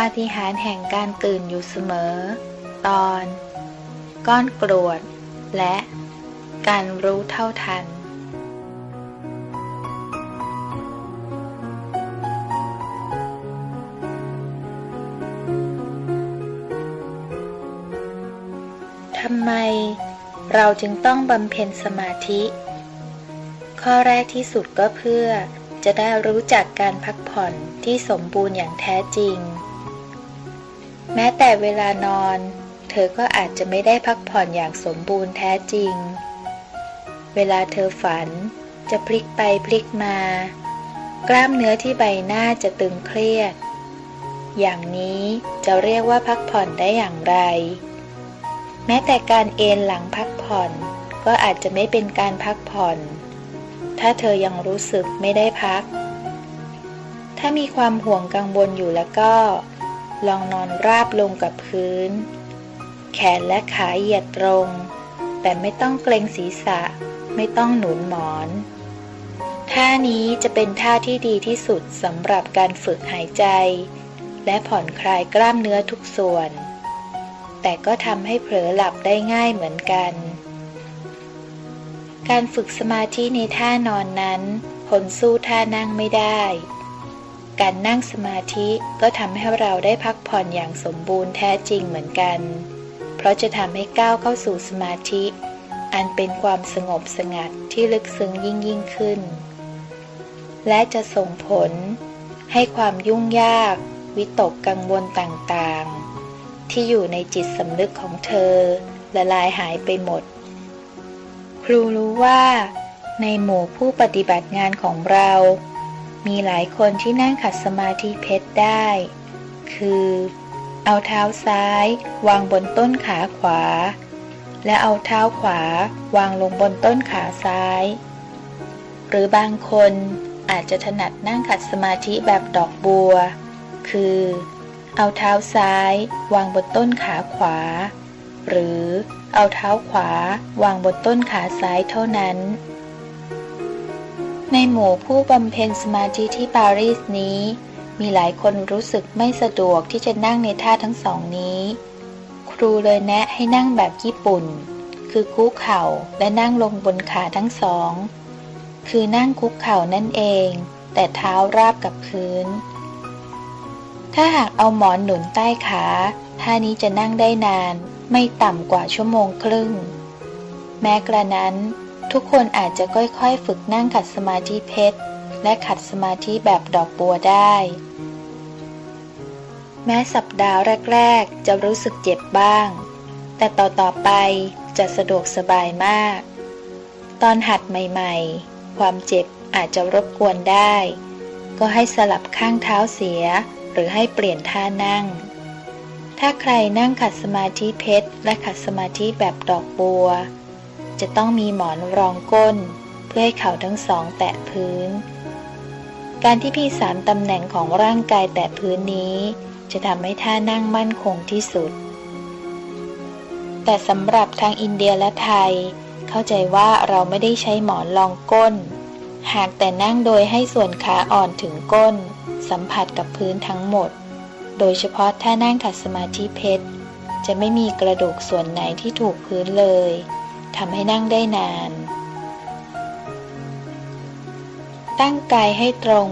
ปาฏิหาริย์แห่งการตื่นอยู่เสมอ ตอน ก้อนกรวด และการรู้เท่าทัน ทำไมเราจึงต้องบำเพ็ญสมาธิ ข้อแรกที่สุดก็เพื่อจะได้รู้จักการพักผ่อนที่สมบูรณ์อย่างแท้จริง แม้แต่เวลานอน เธอก็อาจจะไม่ได้พักผ่อนอย่างสมบูรณ์แท้จริง เวลาเธอฝันจะพลิกไปพลิกมา กล้ามเนื้อที่ใบหน้าจะตึงเครียด อย่างนี้จะเรียกว่าพักผ่อนได้อย่างไร แม้แต่การเอนหลังพักผ่อนก็อาจจะไม่เป็นการพักผ่อน ถ้าเธอยังรู้สึกไม่ได้พัก ถ้ามีความห่วงกังวลอยู่แล้วก็ ลองนอนราบลงกับพื้น แขนและขาเหยียดตรง แต่ไม่ต้องเกรงศีรษะ ไม่ต้องหนุนหมอน ท่านี้จะเป็นท่าที่ดีที่สุดสำหรับการฝึกหายใจ และผ่อนคลายกล้ามเนื้อทุกส่วน แต่ก็ทำให้เผลอหลับได้ง่ายเหมือนกัน การฝึกสมาธิในท่านอนนั้นคนสู้ท่านั่งไม่ได้ การนั่งสมาธิก็ทำให้เราได้พักผ่อนอย่างสมบูรณ์แท้จริงเหมือนกัน เพราะจะทำให้ก้าวเข้าสู่สมาธิ อันเป็นความสงบสงัดที่ลึกซึ้งยิ่งยิ่งขึ้น และจะส่งผล ให้ความยุ่งยาก วิตกกังวลต่างๆ ที่อยู่ในจิตสำนึกของเธอ ละลายหายไปหมด ครูรู้ว่า ในหมู่ผู้ปฏิบัติงานของเรา มีหลายคนที่นั่งขัดสมาธิเพชรได้ คือ เอาเท้าซ้าย วางบนต้นขาขวา และเอาเท้าขวา วางลงบนต้นขาซ้าย หรือบางคนอาจจะถนัดนั่งขัดสมาธิแบบดอกบัว คือ เอาเท้าซ้าย วางบนต้นขาขวา หรือเอาเท้าขวา วางบนต้นขาซ้ายเท่านั้น ในหมู่ผู้บำเพ็ญสมาธิที่ปารีสนี้ มีหลายคนรู้สึกไม่สะดวกที่จะนั่งในท่าทั้งสองนี้ ครูเลยแนะให้นั่งแบบญี่ปุ่น คือคุกเข่าและนั่งลงบนขาทั้งสอง คือนั่งคุกเข่านั่นเอง แต่เท้าราบกับพื้น ถ้าหากเอาหมอนหนุนใต้ขาท่านี้จะนั่งได้นานไม่ต่ำกว่าชั่วโมงครึ่ง แม้กระนั้น ทุกคนอาจจะค่อยๆ ฝึกนั่งขัดสมาธิเพชร และขัดสมาธิแบบดอกบัวได้ แม้สัปดาห์แรก ๆ จะรู้สึกเจ็บบ้าง แต่ต่อๆไปจะสะดวกสบายมาก ตอนหัดใหม่ๆ ความเจ็บอาจจะรบกวนได้ ก็ให้สลับข้างเท้าเสีย หรือให้เปลี่ยนท่านั่ง ถ้าใครนั่งขัดสมาธิเพชร และขัดสมาธิแบบดอกบัว จะต้องมีหมอนรองก้น เพื่อให้เข่าทั้งสองแตะพื้น การที่พี่สามตำแหน่งของร่างกายแตะพื้นนี้ จะทำให้ท่านั่งมั่นคงที่สุด แต่สำหรับทางอินเดียและไทย เข้าใจว่าเราไม่ได้ใช้หมอนรองก้น หากแต่นั่งโดยให้ส่วนขาอ่อนถึงก้น สัมผัสกับพื้นทั้งหมด โดยเฉพาะถ้านั่งขัดสมาธิเพชรจะไม่มีกระดูกส่วนไหนที่ถูกพื้นเลย ทำให้นั่งได้นาน ตั้งกายให้ตรง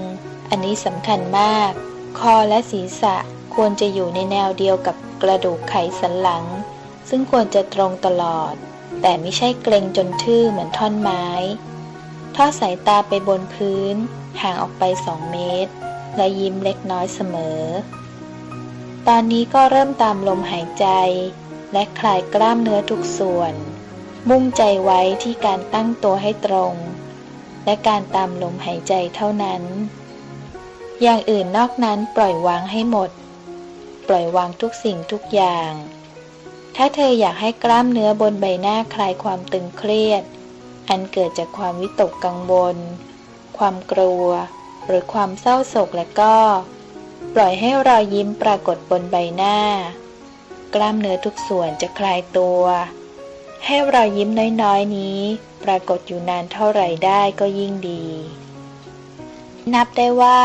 อันนี้สำคัญมาก คอและศีรษะควรจะอยู่ในแนวเดียวกับกระดูกไขสันหลัง ซึ่งควรจะตรงตลอด แต่ไม่ใช่เกรงจนทื่อเหมือนท่อนไม้ ทอดสายตาไปบนพื้น ห่างออกไปสองเมตร และยิ้มเล็กน้อยเสมอ ตอนนี้ก็เริ่มตามลมหายใจ และคลายกล้ามเนื้อทุกส่วน มุ่งใจไว้ที่การตั้งตัวให้ตรง และการตามลมหายใจเท่านั้น อย่างอื่นนอกนั้นปล่อยวางให้หมด ปล่อยวางทุกสิ่งทุกอย่าง ถ้าเธออยากให้กล้ามเนื้อบนใบหน้าคลายความตึงเครียด อันเกิดจากความวิตกกังวล ความกลัว หรือความเศร้าโศกและก็ ปล่อยให้รอยยิ้มปรากฏบนใบหน้า กล้ามเนื้อทุกส่วนจะคลายตัว ให้รอยยิ้มน้อยๆนี้ ปรากฏอยู่นานเท่าไหร่ได้ก็ยิ่งดี นับได้ว่า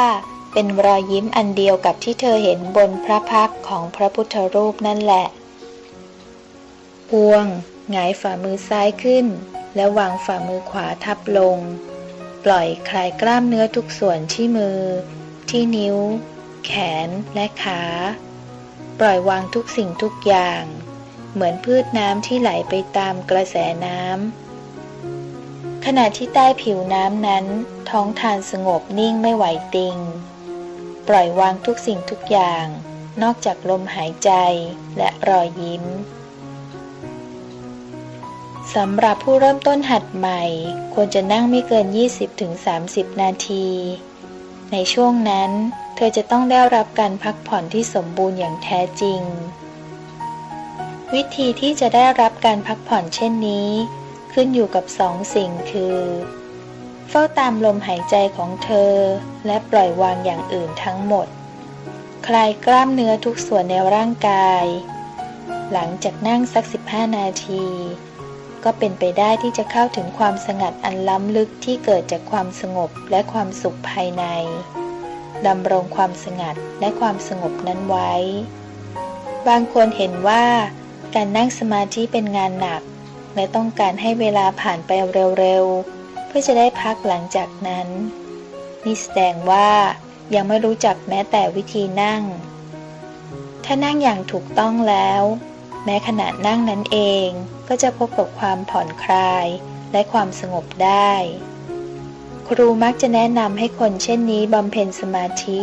เป็นรอยยิ้มอันเดียวกับที่เธอเห็นบนพระพักของพระพุทธรูปนั่นแหละพวงหงายฝ่ามือซ้ายขึ้น แล้ววางฝ่ามือขวาทับลง ปล่อยคลายกล้ามเนื้อทุกส่วนที่มือ ที่นิ้ว แขนและขา ปล่อยวางทุกสิ่งทุกอย่าง เหมือนพืชน้ำที่ไหลไปตามกระแสน้ำ ขณะที่ใต้ผิวน้ำนั้น ท้องทานสงบนิ่งไม่ไหวติง ปล่อยวางทุกสิ่งทุกอย่าง นอกจากลมหายใจและรอยยิ้มสำหรับผู้เริ่มต้นหัดใหม่ ควรจะนั่งไม่เกิน 20-30 นาที ในช่วงนั้น เธอจะต้องได้รับการพักผ่อนที่สมบูรณ์อย่างแท้จริง วิธีที่จะได้รับการพักผ่อนเช่นนี้ ขึ้นอยู่กับสองสิ่งคือ เฝ้าตามลมหายใจของเธอ และปล่อยวางอย่างอื่นทั้งหมด คลายกล้ามเนื้อทุกส่วนในร่างกาย หลังจากนั่งสัก 15 นาที ก็เป็นไปได้ที่จะเข้าถึงความสงัดอันล้ำลึกที่เกิดจากความสงบและความสุขภายในดำรงความสงัดและความสงบนั้นไว้ บางคนเห็นว่า การนั่งสมาธิเป็นงานหนัก และต้องการให้เวลาผ่านไปเร็วๆ เพื่อจะได้พักหลังจากนั้น นี่แสดงว่ายังไม่รู้จักแม้แต่วิธีนั่ง ถ้านั่งอย่างถูกต้องแล้ว แม้ขณะนั่งนั้นเองก็จะพบกับความผ่อนคลาย และความสงบได้ ครูมักจะแนะนำให้คนเช่นนี้บำเพ็ญสมาธิ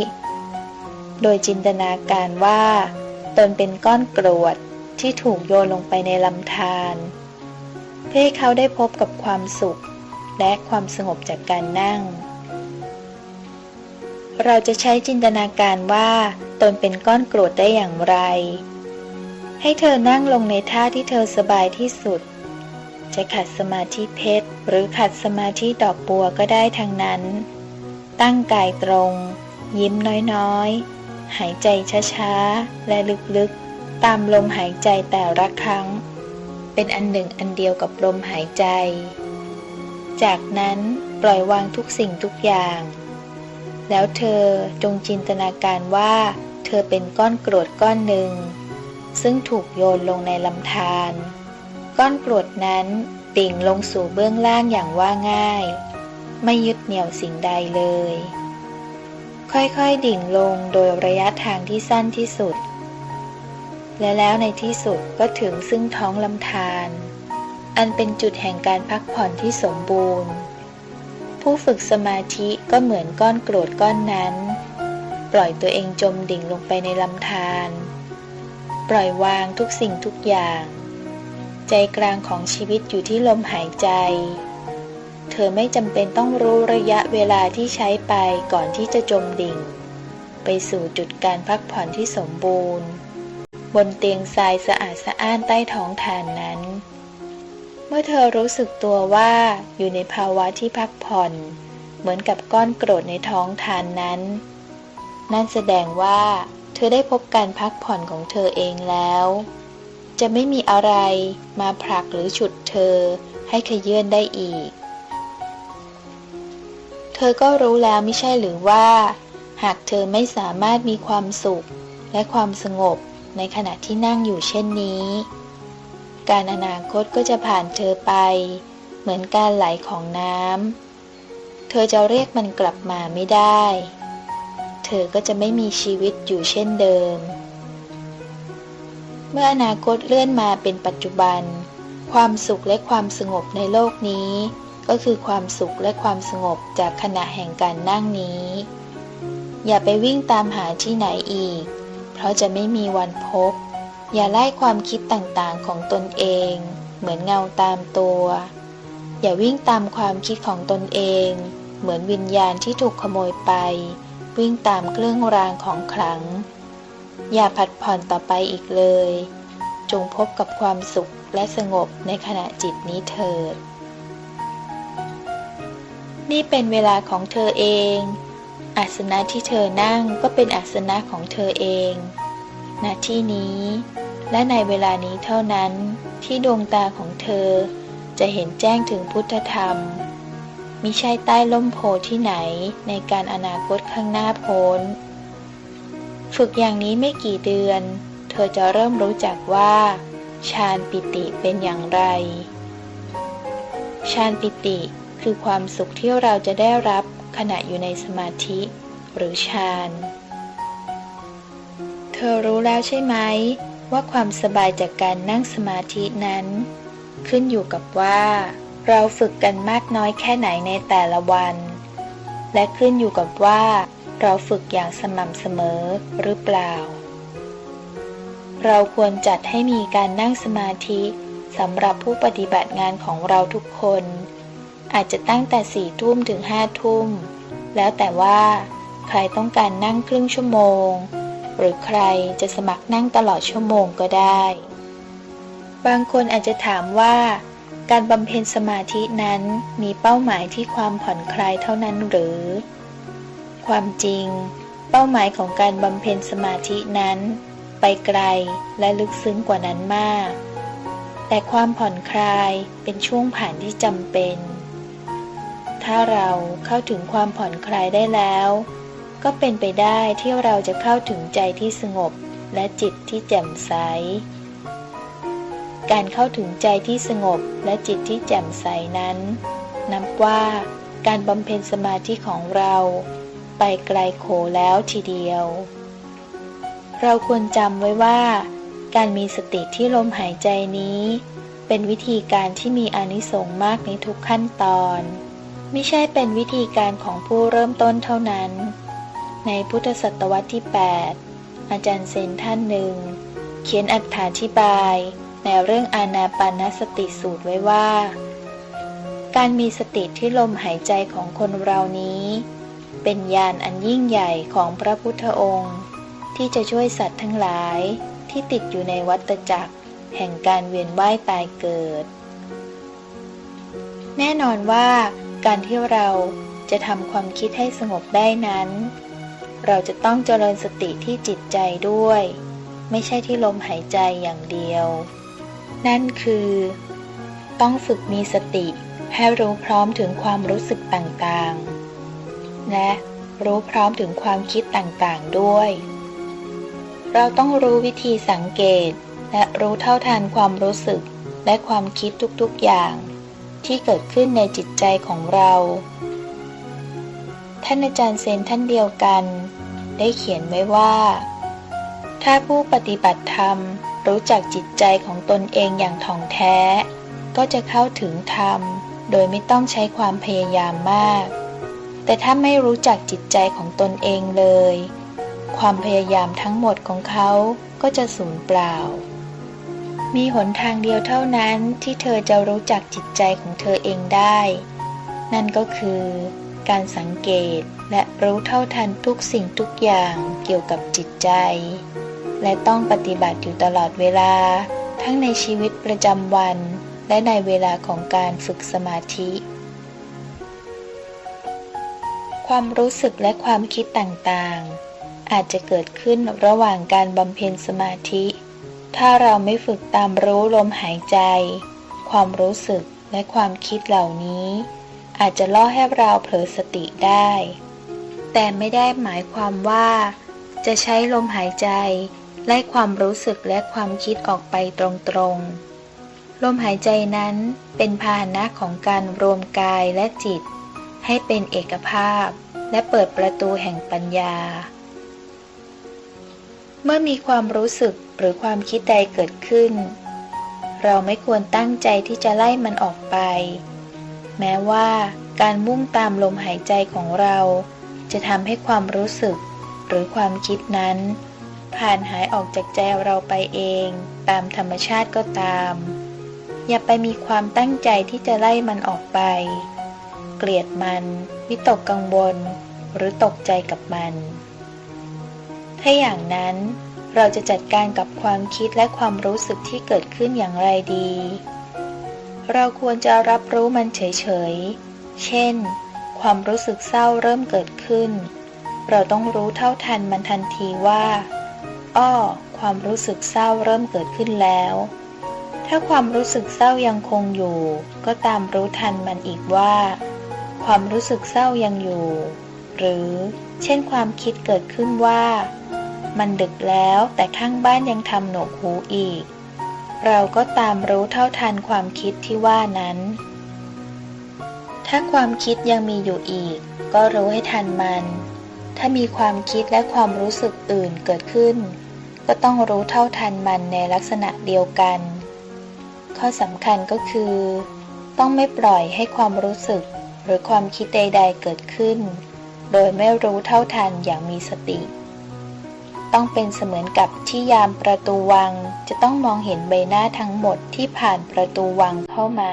โดยจินตนาการว่า ตนเป็นก้อนกรวด ที่ถูกโยนลงไปในลำธารเพื่อให้เขาได้พบกับความสุขและความสงบจากการนั่ง เราจะใช้จินตนาการว่าตนเป็นก้อนกรวดได้อย่างไร ให้เธอนั่งลงในท่าที่เธอสบายที่สุด จะขัดสมาธิเพชร หรือขัดสมาธิดอกบัวก็ได้ทั้งนั้น ตั้งกายตรง ยิ้มน้อยๆ หายใจช้าๆ และลึกๆ ตามลมหายใจแต่ละครั้ง เป็นอันหนึ่งอันเดียวกับลมหายใจ จากนั้นปล่อยวางทุกสิ่งทุกอย่าง แล้วเธอจงจินตนาการว่า เธอเป็นก้อนกรวดก้อนหนึ่ง ซึ่งถูกโยนลงในลำธารก้อนกรวดนั้นดิ่งลงสู่เบื้องล่างอย่างว่าง่าย ไม่ยึดเหนี่ยวสิ่งใดเลย ค่อยๆดิ่งลงโดยระยะทางที่สั้นที่สุด และแล้วในที่สุดก็ถึงซึ่งท้องลำธารอันเป็นจุดแห่งการพักผ่อนที่สมบูรณ์ ผู้ฝึกสมาธิก็เหมือนก้อนโกรวดก้อนนั้น ปล่อยตัวเองจมดิ่งลงไปในลำธารปล่อยวางทุกสิ่งทุกอย่าง ใจกลางของชีวิตอยู่ที่ลมหายใจ เธอไม่จำเป็นต้องรู้ระยะเวลาที่ใช้ไปก่อนที่จะจมดิ่ง ไปสู่จุดการพักผ่อนที่สมบูรณ์ บนเตียงทรายสะอาดสะอ้านใต้ท้องทานนั้น เมื่อเธอรู้สึกตัวว่าอยู่ในภาวะที่พักผ่อน เหมือนกับก้อนกรดในท้องทานนั้น นั่นแสดงว่าเธอได้พบการพักผ่อนของเธอเองแล้ว จะไม่มีอะไรมาผลักหรือฉุดเธอให้ขยื่นได้อีก เธอก็รู้แล้วไม่ใช่หรือว่า หากเธอไม่สามารถมีความสุขและความสงบ ในขณะที่นั่งอยู่เช่นนี้ การอนาคตก็จะผ่านเธอไป เหมือนการไหลของน้ำ เธอจะเรียกมันกลับมาไม่ได้ เธอก็จะไม่มีชีวิตอยู่เช่นเดิม เมื่ออนาคตเลื่อนมาเป็นปัจจุบัน ความสุขและความสงบในโลกนี้ ก็คือความสุขและความสงบจากขณะแห่งการนั่งนี้ อย่าไปวิ่งตามหาที่ไหนอีก เพราะจะไม่มีวันพบ อย่าไล่ความคิดต่างๆของตนเอง เหมือนเงาตามตัว อย่าวิ่งตามความคิดของตนเอง เหมือนวิญญาณที่ถูกขโมยไป วิ่งตามเครื่องรางของขลัง อย่าผัดผ่อนต่อไปอีกเลย จงพบกับความสุขและสงบในขณะจิตนี้เถิด นี่เป็นเวลาของเธอเอง อาสนะที่เธอนั่งก็เป็นอาสนะของเธอเอง ณ ที่นี้ และในเวลานี้เท่านั้นที่ดวงตาของเธอจะเห็นแจ้งถึงพุทธธรรม มิใช่ใต้ล่มโพที่ไหนในการอนาคตข้างหน้าโพ้น ฝึกอย่างนี้ไม่กี่เดือน เธอจะเริ่มรู้จักว่าฌานปิติเป็นอย่างไรฌานปิติคือความสุขที่เราจะได้รับ ขณะอยู่ในสมาธิหรือฌาน เธอรู้แล้วใช่ไหม ว่าความสบายจากการนั่งสมาธินั้น ขึ้นอยู่กับว่า เราฝึกกันมากน้อยแค่ไหนในแต่ละวัน และขึ้นอยู่กับว่า เราฝึกอย่างสม่ำเสมอหรือเปล่า เราควรจัดให้มีการนั่งสมาธิสำหรับผู้ปฏิบัติงานของเราทุกคน อาจจะตั้งแต่สี่ทุ่มถึงห้าทุ่ม แล้วแต่ว่าใครต้องการนั่งครึ่งชั่วโมง หรือใครจะสมัครนั่งตลอดชั่วโมงก็ได้ บางคนอาจจะถามว่าการบำเพ็ญสมาธินั้นมีเป้าหมายที่ความผ่อนคลายเท่านั้นหรือ ความจริง เป้าหมายของการบำเพ็ญสมาธินั้น ไปไกลและลึกซึ้งกว่านั้นมาก แต่ความผ่อนคลายเป็นช่วงผ่านที่จำเป็น ถ้าเราเข้าถึงความผ่อนคลายได้แล้ว ก็เป็นไปได้ที่เราจะเข้าถึงใจที่สงบและจิตที่แจ่มใส การเข้าถึงใจที่สงบและจิตที่แจ่มใสนั้น นับว่าการบำเพ็ญสมาธิของเรา ไปไกลโขแล้วทีเดียว เราควรจำไว้ว่า การมีสติที่ลมหายใจนี้ เป็นวิธีการที่มีอนิสงส์มากในทุกขั้นตอน ไม่ใช่เป็นวิธีการของผู้เริ่มต้นเท่านั้น ในพุทธศตวรรษที่ 8 อาจารย์เซนท่านหนึ่ง เขียนอธิบาย ในเรื่องอานาปานสติสูตรไว้ว่า การมีสติที่ลมหายใจของคนเรานี้ เป็นญาณอันยิ่งใหญ่ของพระพุทธองค์ ที่จะช่วยสัตว์ทั้งหลายที่ติดอยู่ในวัฏจักร แห่งการเวียนว่ายตายเกิด แน่นอนว่า การที่เราจะทำความคิดให้สงบได้นั้น เราจะต้องเจริญสติที่จิตใจด้วย ไม่ใช่ที่ลมหายใจอย่างเดียว นั่นคือ ต้องฝึกมีสติให้รู้พร้อมถึงความรู้สึกต่างๆ และรู้พร้อมถึงความคิดต่างๆด้วย เราต้องรู้วิธีสังเกต และรู้เท่าทันความรู้สึกและความคิดทุกๆอย่าง ที่เกิดขึ้นในจิตใจของเรา ท่านอาจารย์เซนท่านเดียวกัน ได้เขียนไว้ว่า ถ้าผู้ปฏิบัติธรรมรู้จักจิตใจของตนเองอย่างถ่องแท้ ก็จะเข้าถึงธรรม โดยไม่ต้องใช้ความพยายามมาก แต่ถ้าไม่รู้จักจิตใจของตนเองเลย ความพยายามทั้งหมดของเขาก็จะสูญเปล่า มีหนทางเดียวเท่านั้นที่เธอจะรู้จักจิตใจของเธอเองได้ นั่นก็คือการสังเกตและรู้เท่าทันทุกสิ่งทุกอย่างเกี่ยวกับจิตใจ และต้องปฏิบัติอยู่ตลอดเวลา ทั้งในชีวิตประจำวัน และในเวลาของการฝึกสมาธิ ความรู้สึกและความคิดต่างๆ อาจจะเกิดขึ้นระหว่างการบำเพ็ญสมาธิ ถ้าเราไม่ฝึกตามรู้ลมหายใจ ความรู้สึกและความคิดเหล่านี้ อาจจะล่อให้เราเผลอสติได้ แต่ไม่ได้หมายความว่า จะใช้ลมหายใจ ไล่ความรู้สึกและความคิดออกไปตรงๆ ลมหายใจนั้นเป็นพาหนะของการรวมกายและจิต ให้เป็นเอกภาพ และเปิดประตูแห่งปัญญา เมื่อมีความรู้สึก หรือความคิดใดเกิดขึ้น เราไม่ควรตั้งใจที่จะไล่มันออกไป แม้ว่าการมุ่งตามลมหายใจของเรา จะทำให้ความรู้สึก หรือความคิดนั้น ผ่านหายออกจากใจเราไปเองตามธรรมชาติก็ตาม อย่าไปมีความตั้งใจที่จะไล่มันออกไป เกลียดมัน วิตกกังวล หรือตกใจกับมัน ถ้าอย่างนั้น เราจะจัดการกับความคิดและความรู้สึกที่เกิดขึ้นอย่างไรดี เราควรจะรับรู้มันเฉยๆ เช่น ความรู้สึกเศร้าเริ่มเกิดขึ้น เราต้องรู้เท่าทันมันทันทีว่า อ้อ ความรู้สึกเศร้าเริ่มเกิดขึ้นแล้ว ถ้าความรู้สึกเศร้ายังคงอยู่ ก็ตามรู้ทันมันอีกว่าคความรู้สึกเศร้ายังอยู่ หรือ เช่นความคิดเกิดขึ้นว่า มันดึกแล้วแต่ข้างบ้านยังทำหนวกหูอีก เราก็ตามรู้เท่าทันความคิดที่ว่านั้น ถ้าความคิดยังมีอยู่อีก ก็รู้ให้ทันมัน ถ้ามีความคิดและความรู้สึกอื่นเกิดขึ้น ก็ต้องรู้เท่าทันมันในลักษณะเดียวกัน ข้อสำคัญก็คือ ต้องไม่ปล่อยให้ความรู้สึกหรือความคิดใด ๆ เกิดขึ้น โดยไม่รู้เท่าทันอย่างมีสติ ต้องเป็นเสมือนกับที่ยามประตูวัง จะต้องมองเห็นใบหน้าทั้งหมดที่ผ่านประตูวังเข้ามา